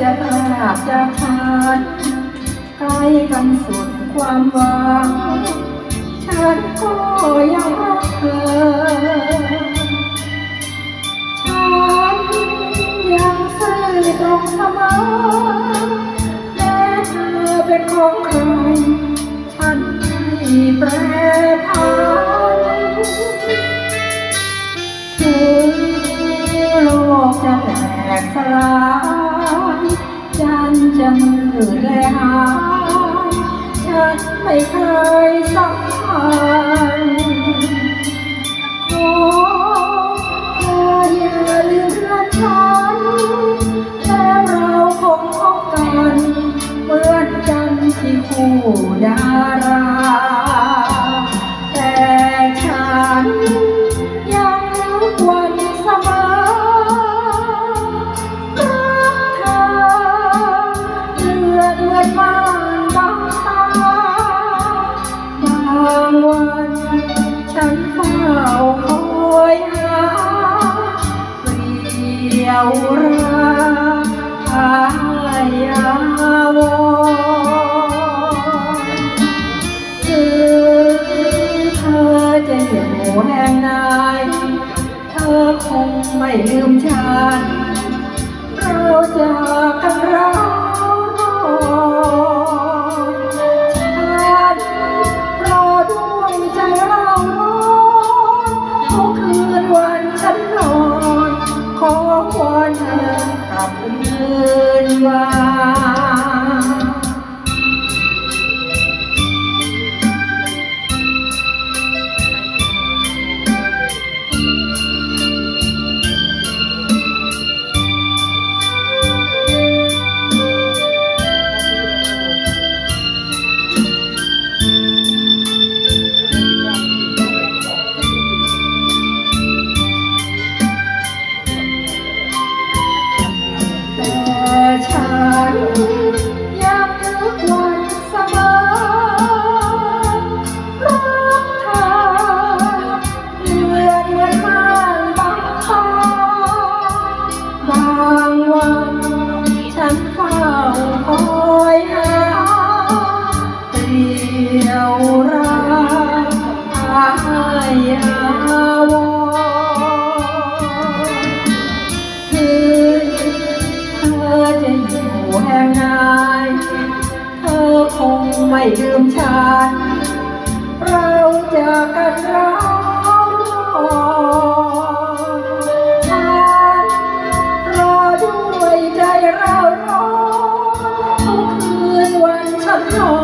จะพลาดจากฉันใกล้กันสุดความหวังฉันก็ยังรักเธอฉันยังซื่อตรงเสมอแม้เธอเป็นของใครฉันไม่แปรผันถึงโลกจะแตกสลาย จันทร์จะมืดและหายฉันไม่เคยสัมพันขอเธออย่าลืมเพื่อนฉันแล้วเราคงพบกัน เหมือนกันที่คู่ดารา ยวรักหายาวรถึงเธอจะอยู่แห่งไหนเธอคงไม่ลืมฉันเราจะกกันเรา ฉันยังนึกวันเสมอรักเธอเลือดเหมือนม่านบางตาบางวันฉันเฝ้าคอยหาเปลี่ยวรักอายอาว ไม่ลืมชาติ เราจะกันรักรอด้วยใจเราร้อคืนวันฉันรอ